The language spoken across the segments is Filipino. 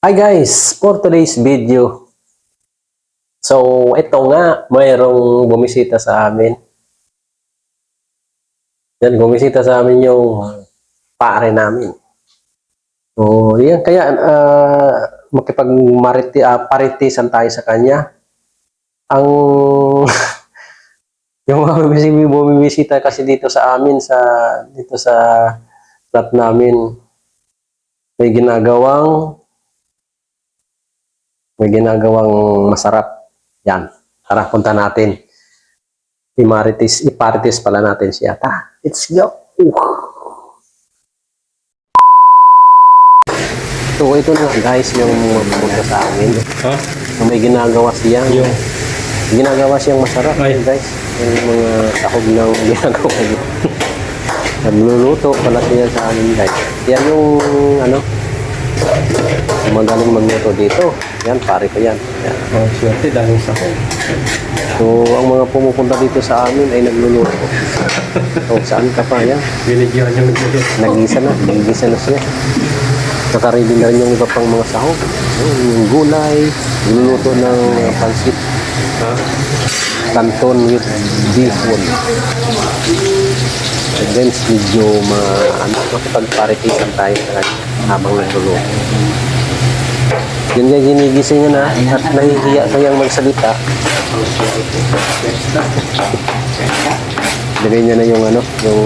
Hi guys, for today's video. So, ito nga, mayroong bumisita sa amin. Yan, bumisita sa amin yung pare namin. So, yan, kaya uh, makipag-mariti, ah, paritisan tayo sa kanya. Ang yung mga bumisita kasi dito sa amin sa dito sa flat namin may ginagawang may ginagawang masarap. Yan. Tara, punta natin. Imaritis, iparitis pala natin siya. Ta, let's go. Uh. So, ito na guys, yung pumunta sa amin. Ha? Yung may ginagawa siya. Yung Ginagawa siyang masarap, Ay. guys. Yung mga tahog ng ginagawa niya. Nagluluto pala siya sa amin, guys. Yan yung, ano, magaling magluto dito. Yan, pare ko yan. yan. oh, swerte dahil sa ko. So, ang mga pumupunta dito sa amin ay nagluluto. So, saan ka pa? Yan. Binigyan niya magluto. Nagisa na. Nagisa na siya. Nakaready na rin yung iba pang mga sahog. Ayun, Yung gulay. Niluluto ng pansit. Ha? Canton with bihon. And then, medyo ma, ano, makipagparitisan tayo sa kanya habang nagluluto. Yun nga, ginigising na at nahihiya kayang magsalita. Lagay niya na yung ano, yung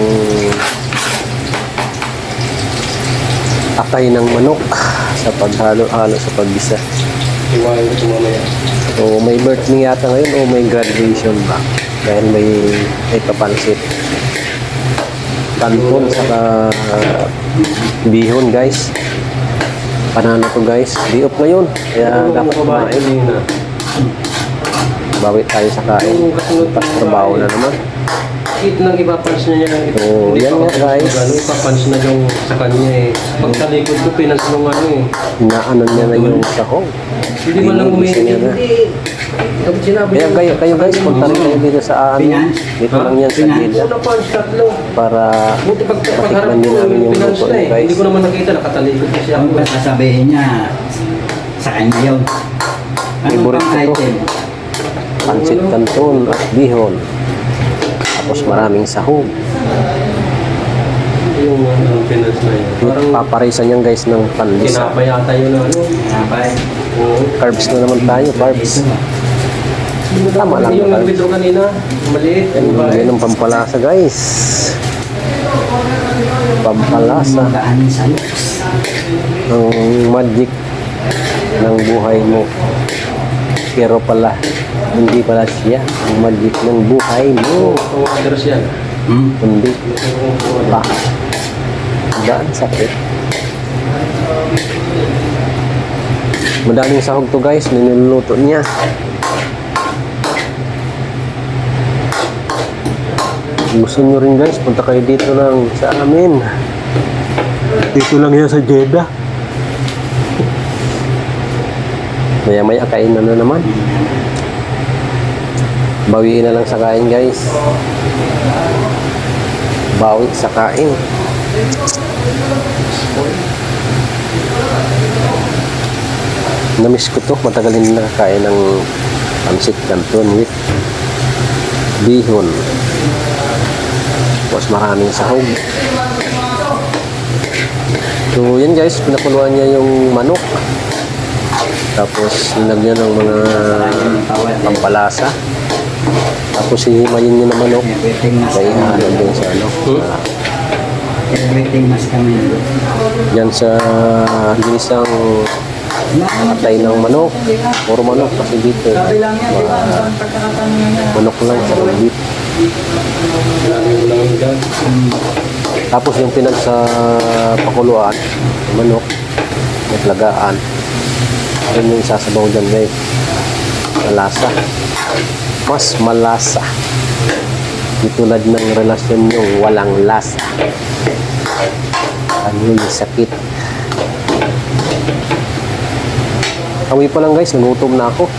akay ng manok sa paghalo-halo sa paggisa. Iwain ko mamaya. So, may birthday yata ngayon o may graduation ba? Dahil may, may papansit. Kanton saka uh, bihon guys. Panalo to guys. Di off ngayon. Kaya dapat kumain. Bawi tayo sa kain. Tapos trabaho na naman. Kit nang ipapans na niya. So, Hindi yan nga, guys. Ano, ipapans na yung sa kanya eh. Pagtalikod ko, pinas nung ano eh. Inaano niya na yung sahog. Hindi man lang niya. Pag sinabi Kaya niya, kayo, kayo guys, punta rin kayo dito sa ano. Dito lang yan sa gilid. Una punch, tatlo. Para matikman din ko, namin yung luto na niyo eh. guys. Hindi ko naman nakita, nakatalikod kasi ako. Sasabihin niya sa kanya yun? Favorite pang ko to. item? Pansit Canton at bihon. Tapos maraming sahog. Yung ano, pinans na yun. Parang Paparisan yan guys ng panlisa. kinapa yata yun ano. Sabay. Oo. Carbs na naman tayo, carbs. Tama lang Yung carbs. kanina, maliit. Ano ba? yan ang pampalasa guys. Pampalasa. Looks. Ang magic ng buhay mo. Pero pala, hindi pala siya ang magic ng buhay mo. Others yan. Hmm? Kundi pa. Daan sakit. Madaling sahog to guys, niluluto niya. Gusto nyo rin guys, punta kayo dito lang sa amin. Dito lang yan sa Jeddah. Maya maya kainan na naman. Bawiin na lang sa kain guys. Bawi sa kain. Namiss ko to. Matagal din nakakain ng pansit canton with bihon. Tapos maraming sahog. So yan guys, pinakuluan niya yung manok. Tapos nilagyan ng mga pampalasa. Tapos hihimayin ng. Everything mas Kaya kami. ano din sa ano. ah, Everything mas kami. yan sa ginisang atay ng manok. Puro manok kasi dito. Niya. manok lang sa beef. Tapos yung pinag sa pakuluan, manok, naglagaan. Yun yung sasabaw dyan guys. Malasa. Mas malasa. Di tulad ng relasyon nyo, walang lasa. Ano yung sakit. Amoy pa lang guys, nagutom na ako.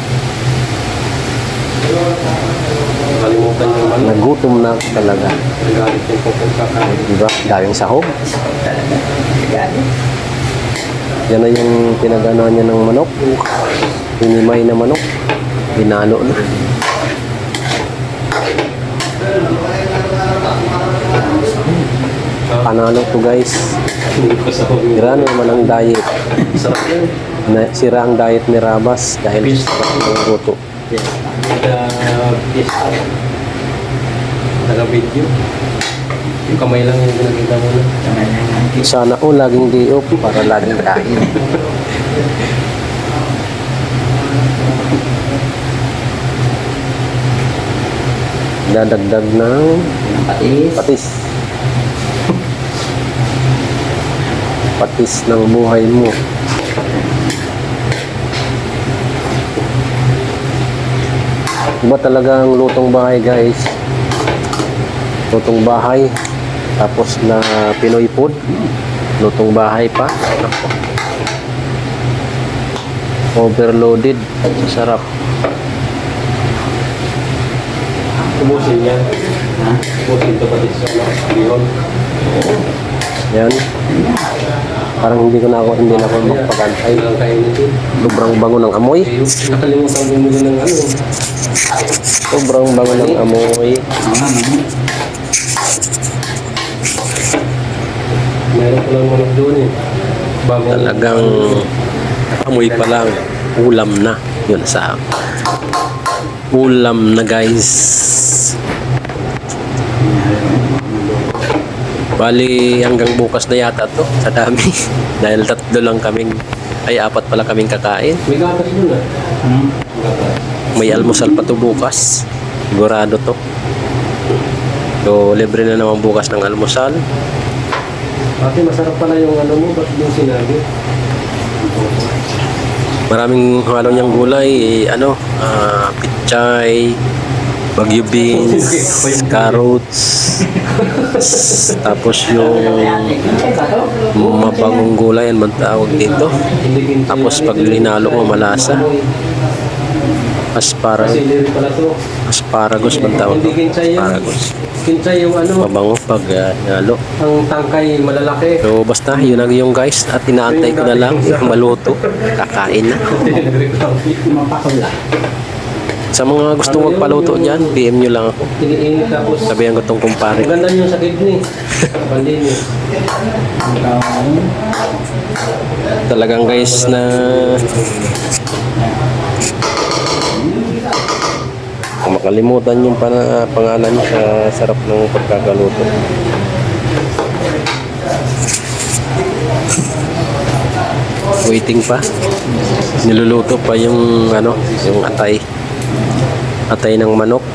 Nakalimutan yung. Nagutom na ako talaga. Nagalit yung kung kakain. Diba? Daming sahog. Yan na yung pinagana niya ng manok. Hinimay na manok. Binalo na. Panalo to guys. Sira naman ang diet. Sarap yan. Na, sira ang diet ni Rabas dahil sarap ng luto. Nag-pista. Nag-video. Yung kamay lang yung pinakita mo na. Sana ko laging day off para laging kain. Dadagdag ng patis. patis. Patis ng buhay mo. Iba talaga ang lutong bahay guys. Lutong bahay. Tapos na Pinoy food. Lutong bahay pa. Overloaded. Sarap. Ubusin yan. Ha? Ubusin ito pati sa mga bihon. Yan. Parang hindi ko na ako, hindi na ako magpagantay. Sobrang bango ng amoy. Nakalimutan bumili ng ano. Sobrang bango ng amoy. Meron ko lang manok doon eh. Talagang amoy pa lang. Ulam na. Yun sa ulam na guys. Bali hanggang bukas na yata to sa dami. Dahil tatlo lang kaming ay apat pala kaming kakain. May gatas doon ah. Hmm. May almusal pa to bukas. Sigurado to. So, libre na naman bukas ng almusal. Ate, masarap pala yung ano mo. Ba't yung sinabi? Maraming halo niyang gulay, eh, ano, ah, pichay, bagyo beans, carrots, tapos yung mabangong gulay, ano man tawag dito. Tapos pag linalo mo, malasa. Asparagus, asparagus man tawag yan. Asparagus. Yung ano. Mabango pag hinalo. Ang tangkay malalaki. So basta yun ang yung guys at inaantay ko na lang maluto. Kakain na. Mapakula. Sa mga gusto magpaluto dyan, PM nyo lang ako. Sabihan ko tong kumpare. Ang ganda yung sa kidney. Talagang guys na makalimutan yung pana, pangalan sa sarap ng pagkakaluto. Waiting pa. Niluluto pa yung ano, yung atay. Atay ng manok.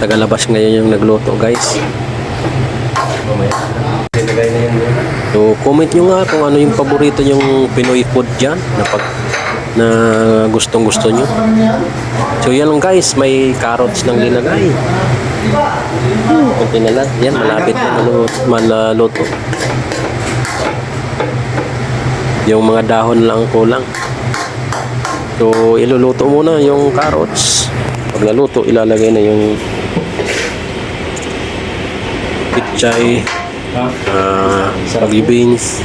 Tagalabas ngayon yung nagluto guys. So, comment nyo nga kung ano yung paborito yung Pinoy food dyan na, pag, na gustong gusto nyo. So, yan lang guys. May carrots ng linagay. Kunti na lang. Yan, malapit na maluto. malaluto. Yung mga dahon lang kulang. So, iluluto muna yung carrots. Pag naluto, ilalagay na yung pichay, ah bagyo beans.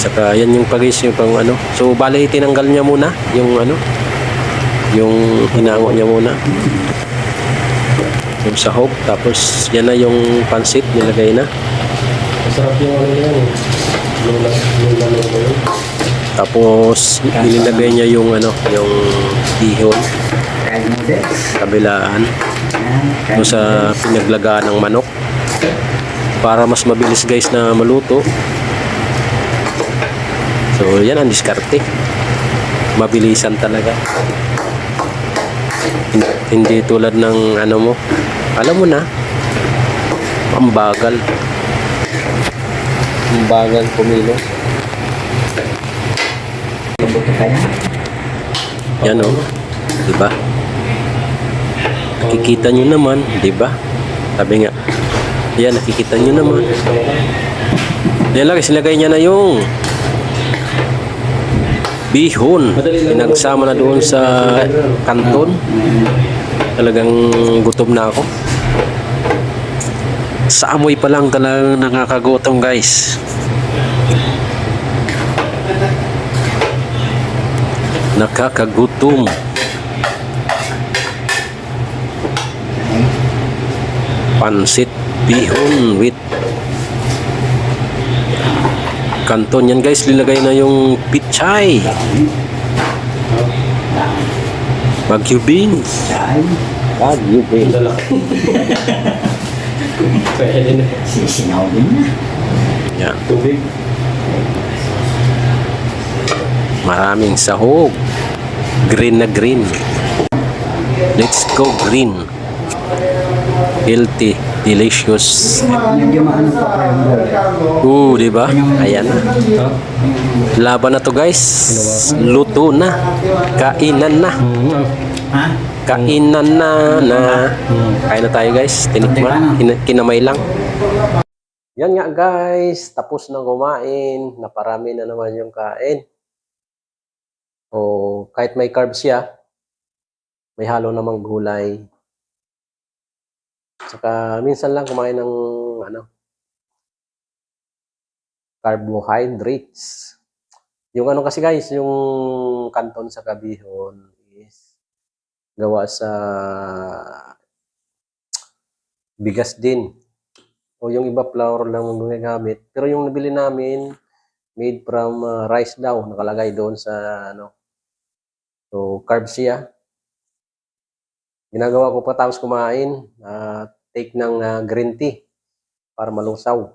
Saka yan yung pagis yung pang ano. So bale tinanggal niya muna yung ano yung hinango niya muna. Yung sahog tapos yan na yung pansit nilagay na. Masarap yung ano yan eh. Lula. Lula lula yun. Tapos nilagay niya yung ano yung ihon kabilaan doon sa pinaglagaan ng manok para mas mabilis guys na maluto so yan ang diskarte mabilisan talaga Hin- hindi tulad ng ano mo alam mo na. Ang bagal. Ang bagal kumilos yan o di ba nakikita nyo naman di ba sabi nga. Yan nakikita nyo naman. Yan lang silagay niya na yung bihon. Pinagsama na doon sa kanton. Talagang gutom na ako. Sa amoy pa lang talagang nakakagutom guys. Nakakagutom. Pansit bihon with kanton yan guys. Lilagay na yung pichay. Bagyo beans. Bagyo beans. Pwede na. sisinaw din na. Yan. Tubig. Maraming sahog. Green na green. Let's go green. Healthy, delicious. Medyo maano pa buhay. Oo, di ba? Ayan na. Laban na to guys. Luto na. Kainan na. Hmm. Ha? Kainan na na. Kain na tayo guys. Tinikman. Kin- kinamay lang. Yan nga guys. Tapos na kumain. Naparami na naman yung kain. O kahit may carbs siya, may halo namang gulay. Saka minsan lang kumain ng ano, carbohydrates. Yung ano kasi guys, yung kanton sa kabihon gawa sa bigas din. O yung iba flour lang ang ginagamit. Pero yung nabili namin, made from uh, rice daw, nakalagay doon sa ano. So, carbs siya. Ginagawa ko pa tapos kumain, uh, take ng uh, green tea para malusaw.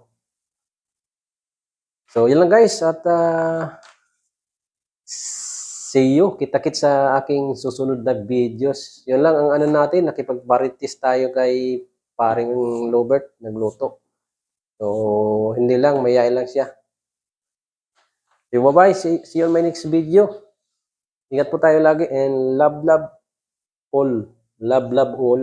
So, yun lang guys. At uh, see you. Kita-kit sa aking susunod na videos. Yun lang ang ano natin. Nakipag-varieties tayo kay paring Lobert. Nagluto. So, hindi lang. Mayayain lang siya. So, bye-bye. See, see you on my next video. Ingat po tayo lagi and love, love all. Love, love all.